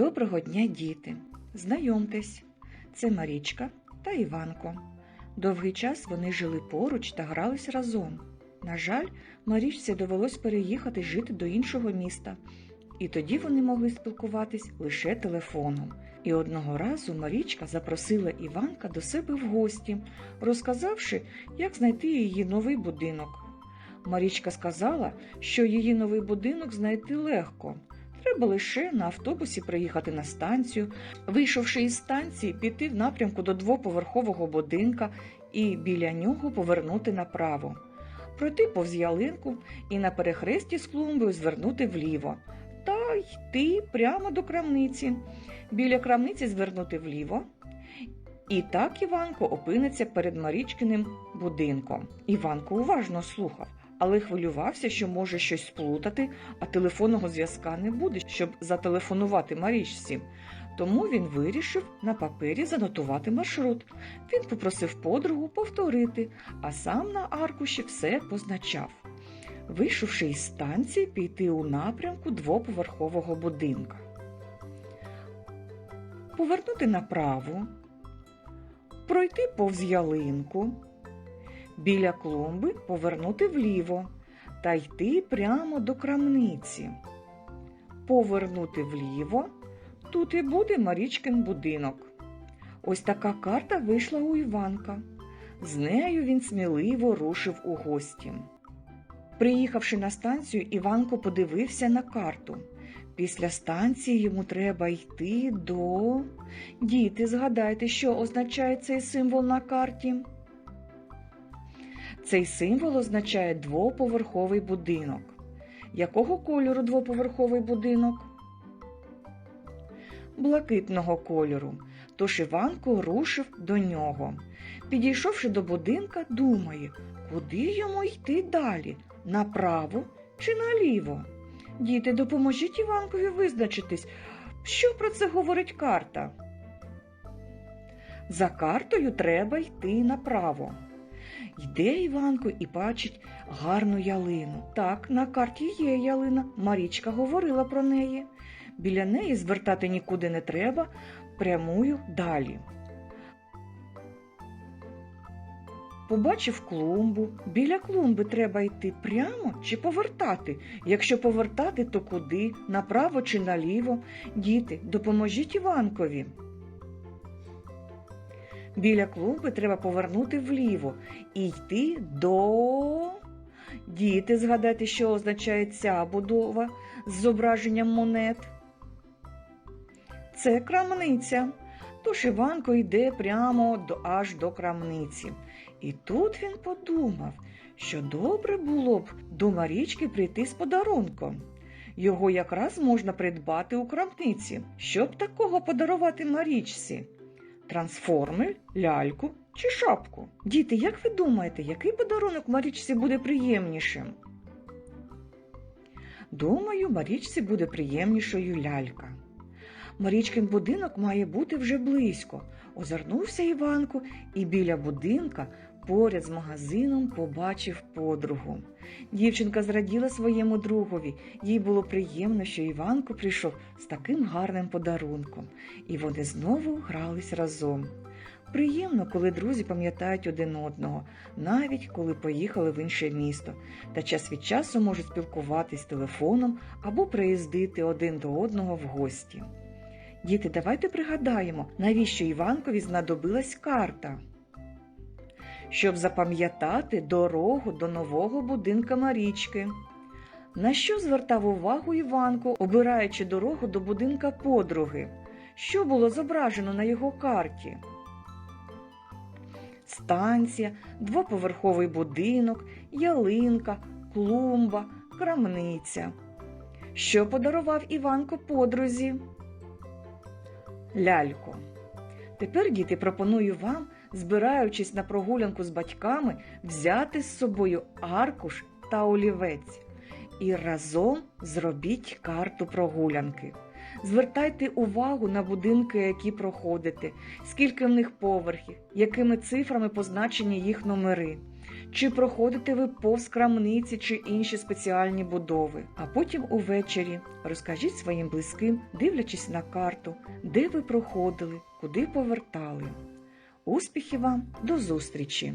Доброго дня, діти! Знайомтесь, це Марічка та Іванко. Довгий час вони жили поруч та грались разом. На жаль, Марічці довелось переїхати жити до іншого міста, і тоді вони могли спілкуватись лише телефоном. І одного разу Марічка запросила Іванка до себе в гості, розказавши, як знайти її новий будинок. Марічка сказала, що її новий будинок знайти легко. Треба лише на автобусі приїхати на станцію, вийшовши із станції, піти в напрямку до двоповерхового будинка і біля нього повернути направо, пройти повз ялинку і на перехресті з клумбою звернути вліво та йти прямо до крамниці. Біля крамниці звернути вліво. І так Іванко опиниться перед Марічкиним будинком. Іванко уважно слухав, але хвилювався, що може щось сплутати, а телефонного зв'язка не буде, щоб зателефонувати Марічці. Тому він вирішив на папері занотувати маршрут. Він попросив подругу повторити, а сам на аркуші все позначав. Вийшовши із станції, піти у напрямку двоповерхового будинка. Повернути направо, пройти повз ялинку, біля клумби повернути вліво та йти прямо до крамниці. Повернути вліво, тут і буде Марічкин будинок. Ось така карта вийшла у Іванка. З нею він сміливо рушив у гості. Приїхавши на станцію, Іванко подивився на карту. Після станції йому треба йти до. Діти, згадайте, що означає цей символ на карті. Цей символ означає двоповерховий будинок. Якого кольору двоповерховий будинок? Блакитного кольору. Тож Іванко рушив до нього. Підійшовши до будинка, думає, куди йому йти далі? Направо чи наліво? Діти, допоможіть Іванкові визначитись, що про це говорить карта. За картою треба йти направо. Йде Іванко і бачить гарну ялину. Так, на карті є ялина. Марічка говорила про неї. Біля неї звертати нікуди не треба, прямую далі. Побачив клумбу. Біля клумби треба йти прямо чи повертати. Якщо повертати, то куди? Направо чи наліво? Діти, допоможіть Іванкові. Біля клумби треба повернути вліво і йти до. Діти, згадайте, що означає ця будова з зображенням монет. Це крамниця. Тож Іванко йде прямо до, аж до крамниці. І тут він подумав, що добре було б до Марічки прийти з подарунком. Його якраз можна придбати у крамниці. Щоб такого подарувати Марічці? Трансформер, ляльку чи шапку? Діти, як ви думаєте, який подарунок Марічці буде приємнішим? Думаю, Марічці буде приємнішою лялька. Марічкин будинок має бути вже близько. Озирнувся Іванко і біля будинка поряд з магазином побачив подругу. Дівчинка зраділа своєму другові. Їй було приємно, що Іванко прийшов з таким гарним подарунком, і вони знову грались разом. Приємно, коли друзі пам'ятають один одного, навіть коли поїхали в інше місто, та час від часу можуть спілкуватись телефоном або приїздити один до одного в гості. Діти, давайте пригадаємо, навіщо Іванкові знадобилась карта. Щоб запам'ятати дорогу до нового будинка Марічки. На що звертав увагу Іванко, обираючи дорогу до будинка подруги? Що було зображено на його карті? Станція, двоповерховий будинок, ялинка, клумба, крамниця. Що подарував Іванко подрузі? ляльку. Тепер, діти, пропоную вам, збираючись на прогулянку з батьками, взяти з собою аркуш та олівець і разом зробіть карту прогулянки. Звертайте увагу на будинки, які проходите, скільки в них поверхів, якими цифрами позначені їх номери. чи проходите ви повз крамниці чи інші спеціальні будови. А потім увечері розкажіть своїм близьким, дивлячись на карту, де ви проходили, куди повертали. Успіхів вам до зустрічі!